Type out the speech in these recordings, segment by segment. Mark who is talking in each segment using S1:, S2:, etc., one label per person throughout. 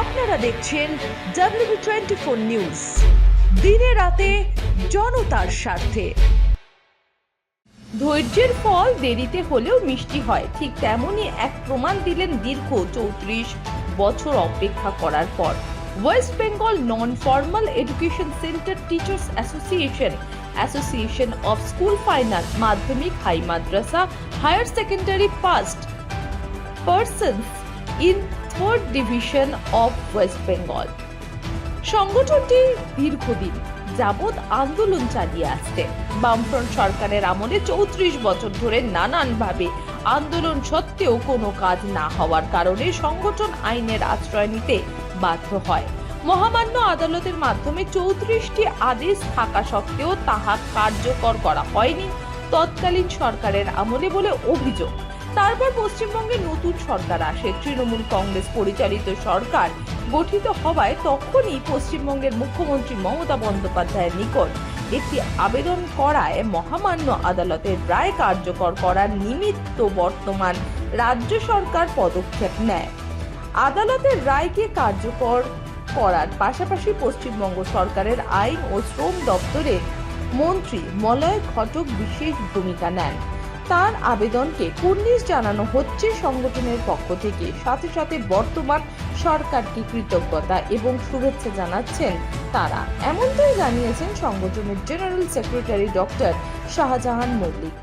S1: আপনারা দেখছেন W twenty four news দিনে রাতে জনতার স্বার্থে। ধৈর্যের ফল দেরিতে হলেও মিষ্টি হয়। ঠিক তেমনই এক প্রমাণ দিলেন দীর্ঘ চৌত্রিশ বছর অপেক্ষা করার পর। West Bengal non formal education centre teachers association association of school final Madhyamik high Madrasa higher secondary passed persons in third division of West Bengal সংগঠনটি দীর্ঘদিন যাবৎ আন্দোলন চালিয়ে আসছে। বামফ্রন্ট সরকারের আমলে চৌত্রিশ বছর ধরে নানানভাবে আন্দোলন সত্ত্বেও কোনো কাজ না হওয়ার কারণে সংগঠন আইনের আশ্রয় নিতে বাধ্য হয়। মহামান্য আদালতের মাধ্যমে চৌত্রিশটি আদেশ থাকা সত্ত্বেও তাহা কার্যকর করা হয়নি। তৎকালীন সরকারের আমলে বলে অভিযোগ। তারপর পশ্চিমবঙ্গে নতুন সরকার আসে। তৃণমূল কংগ্রেস পরিচালিত সরকার গঠিত হওয়ায় তখনই পশ্চিমবঙ্গের মুখ্যমন্ত্রী মমতা বন্দ্যোপাধ্যায়ের নিকট একটি আবেদন করায় মহামান্য আদালতের রায় কার্যকর করার নিমিত্ত বর্তমান রাজ্য সরকার পদক্ষেপ নেয়। আদালতের রায়কে কার্যকর করার পাশাপাশি পশ্চিমবঙ্গ সরকারের আইন ও শ্রম দপ্তরের মন্ত্রী মলয় ঘটক বিশেষ ভূমিকা নেন। তার আবেদনকে কুর্নিশ জানানো হচ্ছে সংগঠনের পক্ষ থেকে। সাথে সাথে বর্তমান সরকারকে কৃতজ্ঞতা এবং শুভেচ্ছা জানাচ্ছেন তারা। এমনটাই জানিয়েছেন সংগঠনের general secretary doctor Shahjahan Mallick.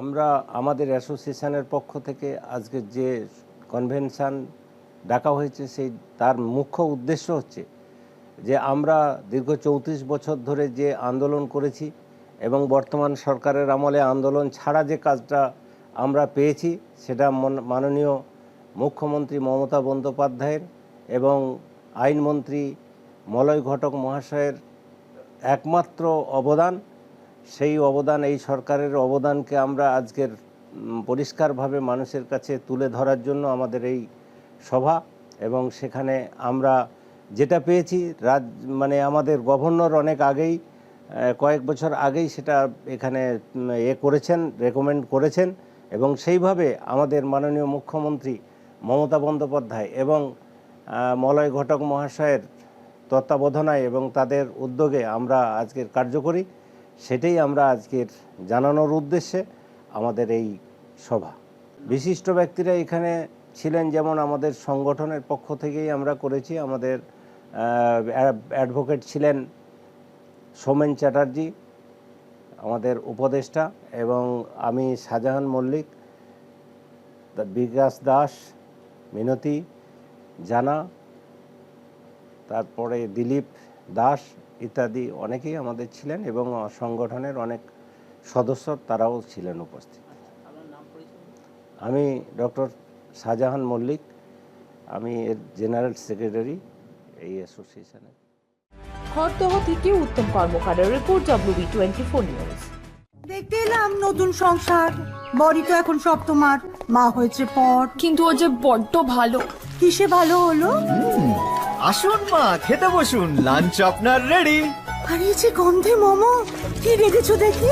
S2: আমরা আমাদের অ্যাসোসিয়েশনের পক্ষ থেকে আজকে যে কনভেনশন ডাকা হয়েছে, সেই তার মুখ্য উদ্দেশ্য হচ্ছে যে আমরা দীর্ঘ চৌত্রিশ বছর ধরে যে আন্দোলন করেছি এবং বর্তমান সরকারের আমলে আন্দোলন ছাড়া যে কাজটা আমরা পেয়েছি, সেটা মাননীয় মুখ্যমন্ত্রী মমতা বন্দ্যোপাধ্যায়ের এবং আইনমন্ত্রী মলয় ঘটক মহাশয়ের একমাত্র অবদান। সেই অবদান, এই সরকারের অবদানকে আমরা আজকের পরিষ্কারভাবে মানুষের কাছে তুলে ধরার জন্য আমাদের এই সভা এবং সেখানে আমরা যেটা পেয়েছি, রাজ মানে আমাদের গভর্নর অনেক আগেই কয়েক বছর আগেই সেটা এখানে এ করেছেন রেকমেন্ড করেছেন এবং সেইভাবে আমাদের মাননীয় মুখ্যমন্ত্রী মমতা বন্দ্যোপাধ্যায় এবং মলয় ঘটক মহাশয়ের তত্ত্বাবধানায় এবং তাদের উদ্যোগে আমরা আজকের কার্যকরী, সেটাই আমরা আজকের জানানোর উদ্দেশ্যে আমাদের এই সভা। বিশিষ্ট ব্যক্তিরা এখানে ছিলেন যেমন আমাদের সংগঠনের পক্ষ থেকেই আমরা করেছি, আমাদের অ্যাডভোকেট ছিলেন সোমেন চ্যাটার্জি, আমাদের উপদেষ্টা, এবং আমি শাহজাহান মল্লিক বিকাশ দাস, মিনতি, জানা, তারপরে দিলীপ দাস ইত্যাদি অনেকেই আমাদের ছিলেন এবং সংগঠনের অনেক সদস্য তারাও ছিলেন উপস্থিত। আমি ডক্টর শাহজাহান মল্লিক, আমি এর জেনারেল সেক্রেটারি এই অ্যাসোসিয়েশনের।
S1: খড়দহ থেকে Uttam কর্মকারের report WB twenty four news
S3: দেখতে এলাম নতুন সংসার। বড়ি তো এখন সব তোমার। মা হয়েছে পর।
S4: কিন্তু ও যে বড্ড ভালো।
S3: কিসে ভালো হলো?
S5: আসুন মা খেতে বসুন। লাঞ্চ আপনার রেডি
S3: হারিয়েছে গন্ধে মোমো কি রেখেছো দেখি?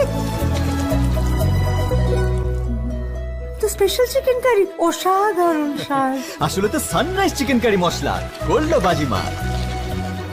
S3: তো স্পেশাল চিকেন কারি অসাধারণ স্বাদ।
S5: আসলে তো সানরাইজ চিকেন কারি মশলা করল বাজিমা